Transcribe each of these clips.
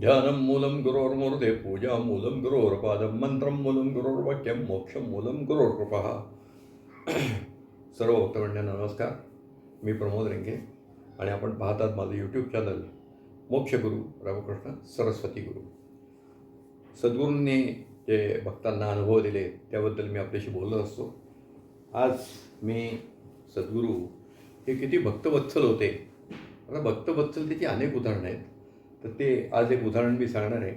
ध्यानं मूलं गुरोर्मूर्ते पूजा मूलं गुरोर्पादं मंत्रं मूलं गुरोर्वाक्यं मोक्षं मूलं गुरोर्कृपा। सर्व भक्तमंडळांना नमस्कार मी प्रमोद रेंगे आणि आपण पाहतात माझं यूट्यूब चॅनल मोक्षगुरू रामकृष्ण सरस्वती गुरु। सद्गुरूंनी जे भक्तांना अनुभव दिले त्याबद्दल मी आपल्याशी बोलत असतो। आज मी सद्गुरू हे किती भक्तवत्सल होते. आता भक्तवत्सलतेची अनेक उदाहरणं आहेत. तर ते आज एक उदाहरण मी सांगणार आहे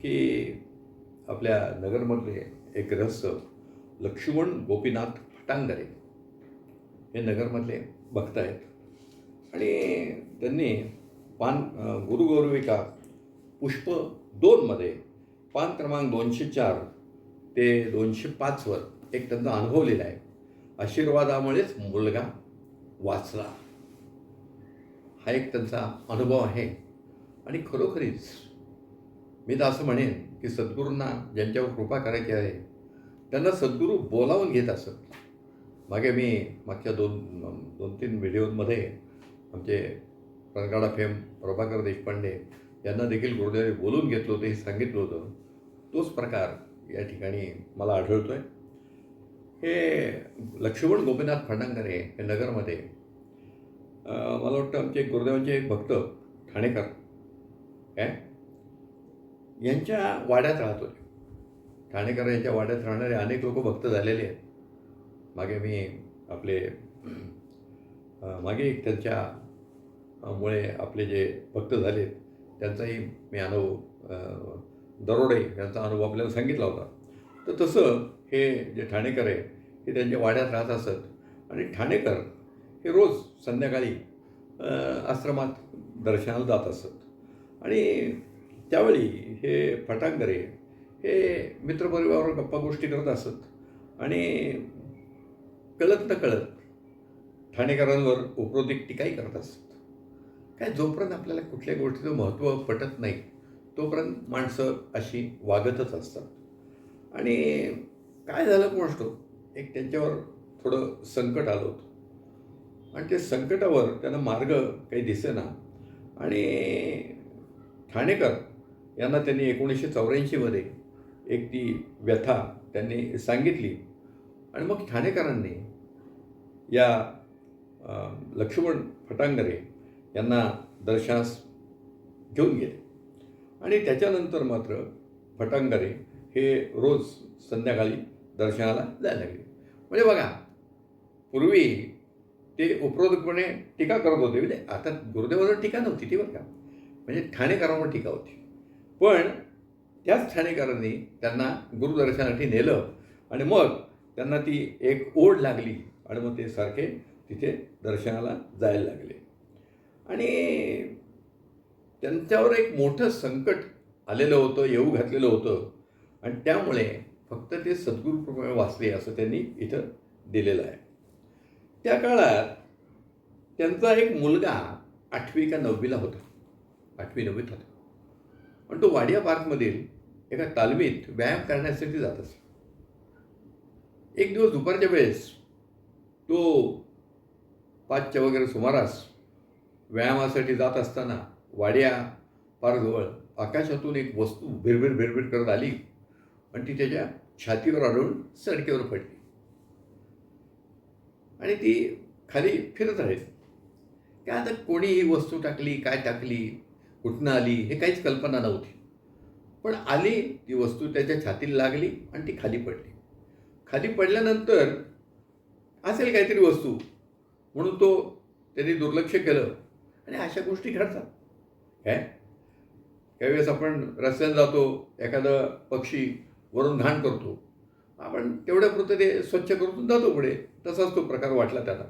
की आपल्या नगरमधले एक रहस्य लक्ष्मण गोपीनाथ फटांगरे हे नगरमधले भक्त आहेत आणि त्यांनी पान गुरुगौरविका पुष्प दोनमध्ये पान क्रमांक दोनशे चार ते दोनशे पाचवर एक त्यांचा अनुभवलेला आहे. आशीर्वादामुळेच मुलगा वाचला. हा एक त्यांचा अनुभव आहे. आणि खरोखरीच मी तर असं म्हणेन की सद्गुरूंना ज्यांच्यावर कृपा करायची आहे त्यांना सद्गुरू बोलावून घेत असत. मागे मी मागच्या दोन दोन तीन व्हिडिओमध्ये आमचे रणगाडा फेम प्रभाकर देशपांडे यांना देखील गुरुदेवाने बोलून घेतलं होतं हे सांगितलं होतं. तोच प्रकार या ठिकाणी मला आढळतो आहे हे लक्ष्मण गोपीनाथ फटांगरे हे नगरमध्ये मला वाटतं आमचे गुरुदेवांचे एक भक्त ठाणेकर काय? यांच्या वाड्यात राहत होते ठाणेकर यांच्या वाड्यात राहणारे अनेक लोक भक्त झालेले आहेत. मागे मी आपले मागे एक त्यांच्या मुळे आपले जे भक्त झालेत त्यांचाही मी अनुभव दरोडे यांचा अनुभव आपल्याला सांगितला होता. तर तसं हे जे ठाणेकर आहे हे त्यांच्या वाड्यात राहत असत. आणि ठाणेकर हे रोज संध्याकाळी आश्रमात दर्शनाला जात असत. आणि त्यावेळी हे फटांगरे हे मित्रपरिवारावर गप्पा गोष्टी करत असत. आणि कळत न कळत ठाणेकरांवर उपरोधिक टीकाही करत असत. काय जोपर्यंत आपल्याला कुठल्या गोष्टीचं महत्त्व पटत नाही तोपर्यंत माणसं अशी वागतच असतात. आणि काय झालं कोण एक त्यांच्यावर थोडं संकट आलं होतं. आणि ते संकटावर त्यांना मार्ग काही दिसेना. आणि ठाणेकर यांना त्यांनी एकोणीसशे चौऱ्याऐंशीमध्ये एक ती व्यथा त्यांनी सांगितली. आणि मग ठाणेकरांनी या लक्ष्मण फटांगरे यांना दर्शनास घेऊन गेले. आणि त्याच्यानंतर मात्र फटांगरे हे रोज संध्याकाळी दर्शनाला जायला लागले. म्हणजे बघा पूर्वी ते उपरोधकपणे टीका करत होते. म्हणजे आता गुरुदेवावर टीका नव्हती ती बघा म्हणजे ठाणेकरांवर टीका होती. पण त्याच ठाणेकरांनी त्यांना गुरुदर्शनासाठी नेलं आणि मग त्यांना ती एक ओढ लागली आणि मग ते सारखे तिथे दर्शनाला जायला लागले. आणि त्यांच्यावर एक मोठं संकट आलेलं होतं येऊ घातलेलं होतं. आणि त्यामुळे फक्त ते सद्गुरूप्रमाणे वाचले असं त्यांनी इथं दिलेलं आहे. त्या काळात त्यांचा एक मुलगा आठवी का नववीला होता. आठवी नववीत होता. पण तो वाडिया पार्कमधील एका तालमीत व्यायाम करण्यासाठी जात असे. एक दिवस दुपारच्या वेळेस तो पाचच्या वगैरे सुमारास व्यायामासाठी जात असताना वाड्या पारजवळ आकाशातून एक वस्तू भिरभिर भिरभिर करत आली आणि ती त्याच्या छातीवर आढळून सडकेवर पडली. आणि ती खाली फिरत राहील. काय आता कोणी ही वस्तू टाकली काय टाकली? कुठनं आली हे काहीच कल्पना नव्हती. पण आली ती वस्तू त्याच्या छातीला लागली आणि ती खाली पडली. खाली पडल्यानंतर असेल काहीतरी वस्तू. म्हणून तो त्यांनी दुर्लक्ष केलं. आणि अशा गोष्टी घडतात. काय? काही वेळेस आपण रस्त्यात जातो एखादा पक्षी वरून घाण करतो. आपण तेवढ्यापुरतं ते स्वच्छ करून जातो पुढे. तसाच तो प्रकार वाटला त्याला.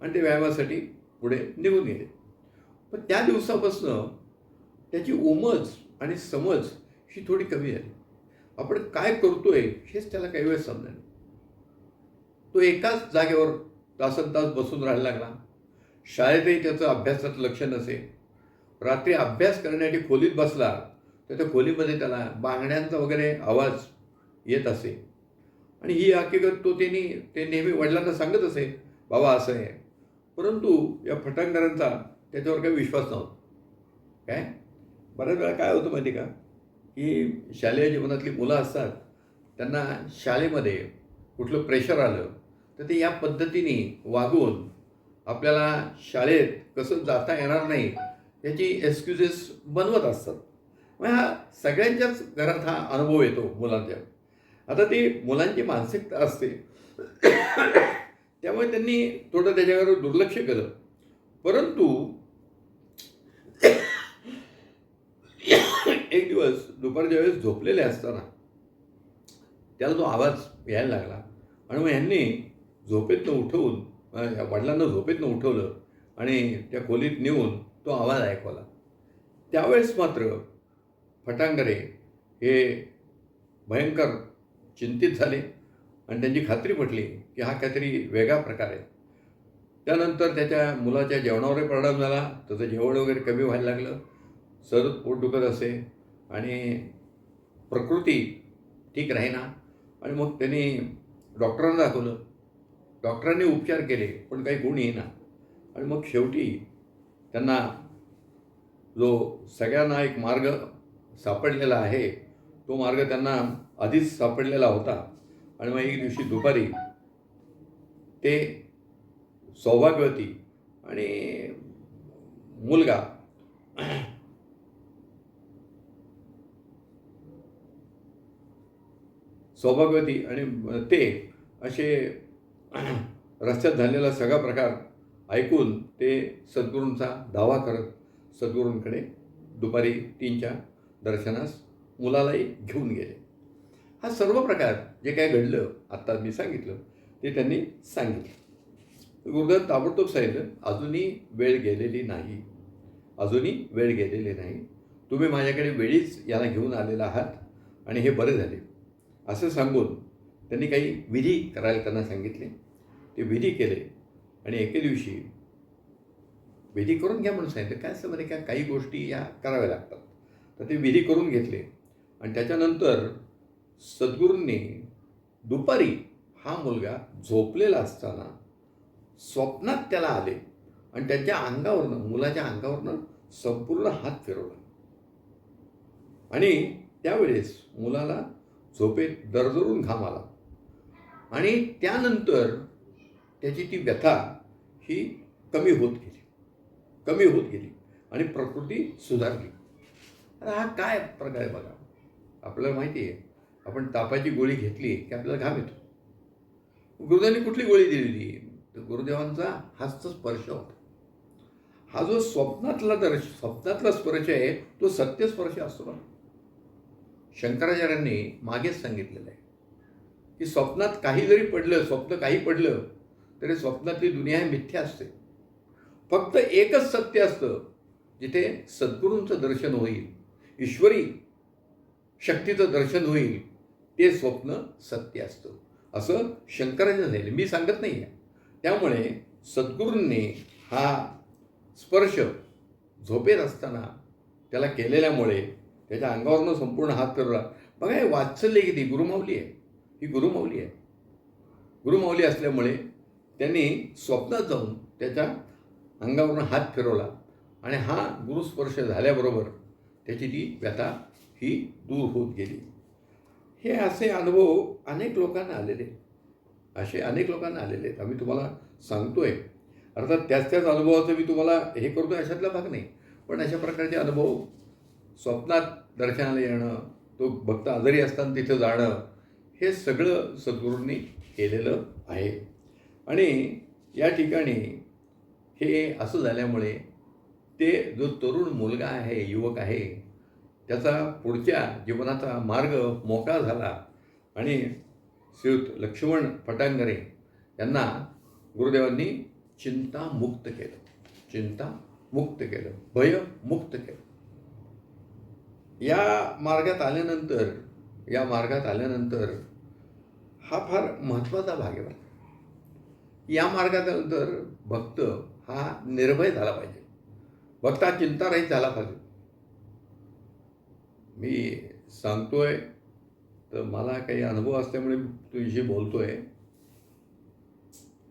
आणि ते व्यायामासाठी पुढे निघून गेले. पण त्या दिवसापासनं त्याची उमज आणि समज ही थोडी कमी झाली. आपण काय करतोय हेच त्याला काही वेळेस समजलं नाही तो एकाच जागेवर तासन तास बसून राहायला लागला. शाळेतही त्याचं अभ्यासात लक्ष नसे. रात्री अभ्यास करण्यासाठी खोलीत बसला तर त्या खोलीमध्ये त्याला बांगड्यांचा वगैरे आवाज येत असे. आणि ही हकीकत तो त्यांनी ते नेहमी वडिलांना सांगत असे बाबा असं आहे. परंतु या फटांगरांचा त्याच्यावर काही विश्वास नव्हता. काय? बऱ्याच वेळा काय होतं माहिती का? की शालेय जीवनातली मुलं असतात त्यांना शाळेमध्ये कुठलं प्रेशर आलं तर ते या पद्धतीने वागून आपल्याला शाळेत कसं जाता येणार नाही याची एक्सक्युजेस बनवत असतात. मग हा सगळ्यांच्याच घरात हा अनुभव येतो मुलांच्या. आता ती मुलांची मानसिकता असते. त्यामुळे त्यांनी थोडं त्याच्याकडे दुर्लक्ष केलं. परंतु एक दिवस दुपारच्या वेळेस झोपलेले असताना त्याला तो आवाज यायला लागला. आणि मग यांनी झोपेतनं उठवून वडिलांना झोपेतनं उठवलं आणि त्या खोलीत नेऊन तो आवाज ऐकवला. त्यावेळेस मात्र फटांगरे हे भयंकर चिंतित झाले आणि त्यांची खात्री पटली की हा काहीतरी वेगळा प्रकार आहे. त्यानंतर त्याच्या मुलाच्या जेवणावरही परिणाम झाला. त्याचं जेवण वगैरे कमी व्हायला लागलं. सतत पोट दुखत असे आणि प्रकृती ठीक राहीना. आणि मग त्यांनी डॉक्टरांना दाखवलं. डॉक्टरांनी उपचार केले पण काही गुण येईना. आणि मग शेवटी त्यांना जो सगळ्यांना एक मार्ग सापडलेला आहे तो मार्ग त्यांना आधीच सापडलेला होता. आणि मग एक दिवशी दुपारी ते सौभाग्यवती आणि मुलगा सौभाग्यवती आणि ते असे रस्त्यात झालेला सगळा प्रकार ऐकून ते सद्गुरूंचा दावा करत सद्गुरूंकडे दुपारी तीनच्या दर्शनास मुलालाही घेऊन गेले. हा सर्व प्रकार जे काय घडलं आत्ता मी सांगितलं ते त्यांनी सांगितलं. गुरुदेव ताबडतोब सांगितलं अजूनही वेळ गेलेली नाही. अजूनही वेळ गेलेली नाही. तुम्ही माझ्याकडे वेळीच याला घेऊन आलेला आहात आणि हे बरे झाले. असं सांगून त्यांनी काही विधी करायला त्यांना सांगितले. ते विधी केले आणि एके दिवशी विधी करून घ्या म्हणून सांगितलं. काय असं म्हणे काय काही गोष्टी या कराव्या लागतात. तर ते विधी करून घेतले. आणि त्याच्यानंतर सद्गुरूंनी दुपारी हा मुलगा झोपलेला असताना स्वप्नात त्याला आले आणि त्याच्या अंगावरनं मुलाच्या अंगावरनं संपूर्ण हात फिरवला. आणि त्यावेळेस मुलाला झोपेत दरदरून घाम आला. आणि त्यानंतर त्याची ती व्यथा ही कमी होत गेली. कमी होत गेली आणि प्रकृती सुधारली. अरे हा काय प्रकार आहे बघा. आपल्याला माहिती आहे आपण तापाची गोळी घेतली की आपल्याला घाम येतो. गुरुदेवांनी कुठली गोळी दिलेली? तर गुरुदेवांचा हाच स्पर्श होता. हा जो स्वप्नातला दर्श स्वप्नातला स्पर्श आहे तो सत्य स्पर्श असतो ना शंकराचार्यांनी मागेच सांगितलेलं आहे. की स्वप्नात काही जरी पडलं स्वप्न काही पडलं तरी स्वप्नातली दुनिया ही मिथ्या असते. फक्त एकच सत्य असतं जिथे सद्गुरूंचं दर्शन होईल ईश्वरी शक्तीचं दर्शन होईल ते स्वप्न सत्य असतं. असं शंकराचं झालं मी सांगत नाही आहे. त्यामुळे सद्गुरूंनी हा स्पर्श झोपेत असताना त्याला केलेल्यामुळे त्याच्या अंगावरनं संपूर्ण हात फिरवला बघा हे वात्सल्य किती गुरुमावली आहे. ही गुरुमावली आहे. गुरुमावली असल्यामुळे त्यांनी स्वप्नात जाऊन त्याच्या अंगावरून हात फिरवला. आणि हा गुरुस्पर्श झाल्याबरोबर त्याची ती व्यथा ही दूर होत गेली. हे असे अनुभव अनेक लोकांना आलेले असे अनेक लोकांना आलेले आहेत. आम्ही तुम्हाला सांगतोय. अर्थात त्याच त्याच अनुभवाचं मी तुम्हाला हे करतो अशातला भाग नाही. पण अशा प्रकारचे अनुभव स्वप्नात दर्शनाला येणं तो भक्त आजारी असताना तिथं जाणं हे सगळं सद्गुरूंनी केलेलं आहे. आणि या ठिकाणी हे असं झाल्यामुळे ते जो तरुण मुलगा आहे युवक आहे त्याचा पुढच्या जीवनाचा मार्ग मोकळा झाला. आणि श्रीयुत लक्ष्मण फटांगरे यांना गुरुदेवांनी चिंतामुक्त केलं. चिंतामुक्त केलं. भयमुक्त केलं. या मार्गात आल्यानंतर या मार्गात आल्यानंतर हा फार महत्त्वाचा भाग आहे या मार्गात आल्यानंतर भक्त हा निर्भय झाला पाहिजे. भक्त हा चिंतारहित झाला पाहिजे. मी सांगतोय तर मला काही अनुभव असल्यामुळे तुझ्याशी बोलतोय.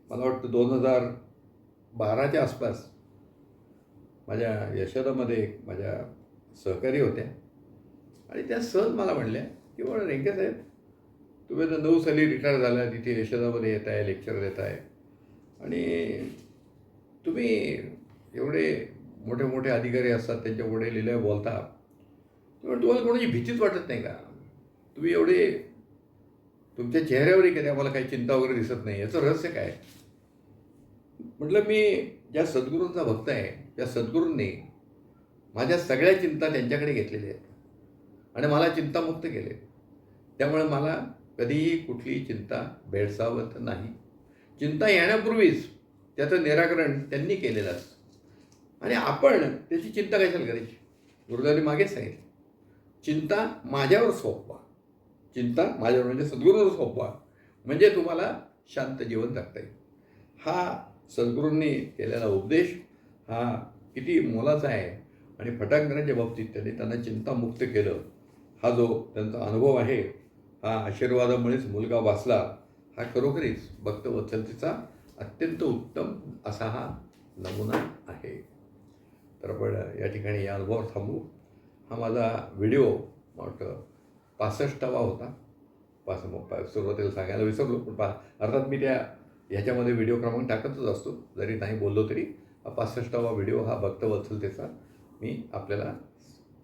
मला वाटतं दोन हजार बाराच्या आसपास माझ्या यशोदामध्ये माझ्या सहकारी होत्या. आणि त्या सहज मला म्हणल्या की बरं रेंके साहेब तुम्ही आता नऊ साली रिटायर झाला तिथे यशोदामध्ये येत आहे लेक्चर देत आहे. आणि तुम्ही एवढे मोठे मोठे अधिकारी असतात त्यांच्या पुढे लिहिलं बोलता. तेव्हा तुम्हाला कोणाची भीतीच वाटत नाही का? तुम्ही एवढे तुमच्या चेहऱ्यावरही कधी आम्हाला काही चिंता वगैरे दिसत नाही. याचं रहस्य काय म्हटलं मी ज्या सद्गुरूंचा भक्त आहे त्या सद्गुरूंनी माझ्या सगळ्या चिंता त्यांच्याकडे घेतलेल्या आहेत. आणि मला चिंतामुक्त केले. त्यामुळे मला कधीही कुठलीही चिंता भेडसावत नाही. चिंता येण्यापूर्वीच त्याचं निराकरण त्यांनी केलेलं असतं. आणि आपण त्याची चिंता कशाला करायची? गुरुदानी मागेच सांगितलं. चिंता माझ्यावर सोपवा. चिंता माझ्यावर म्हणजे सद्गुरूवर सोपवा. म्हणजे तुम्हाला शांत जीवन जगता येईल. हा सद्गुरूंनी केलेला उपदेश हा किती मोलाचा आहे. आणि फटांकरांच्या बाबतीत त्यांनी त्यांना चिंतामुक्त केलं. हा जो त्यांचा अनुभव आहे हा आशीर्वादामुळेच मुलगा वाचला हा खरोखरीच भक्तवत्सलतेचा अत्यंत उत्तम असा हा नमुना आहे. तर आपण या ठिकाणी या अनुभवावर थांबू. हा माझा व्हिडिओ वाटतं पासष्टावा होता. पास सुरुवातीला सांगायला विसरलो पण पा अर्थात मी त्या ह्याच्यामध्ये व्हिडिओ क्रमांक टाकतच असतो. जरी नाही बोललो तरी हा पासष्टावा व्हिडिओ हा भक्तवत्सलतेचा मी आपल्याला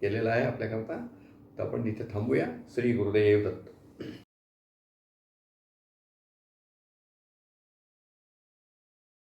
केलेला आहे आपल्याकरता. तर आपण तिथे थांबूया. श्री गुरुदेव दत्त.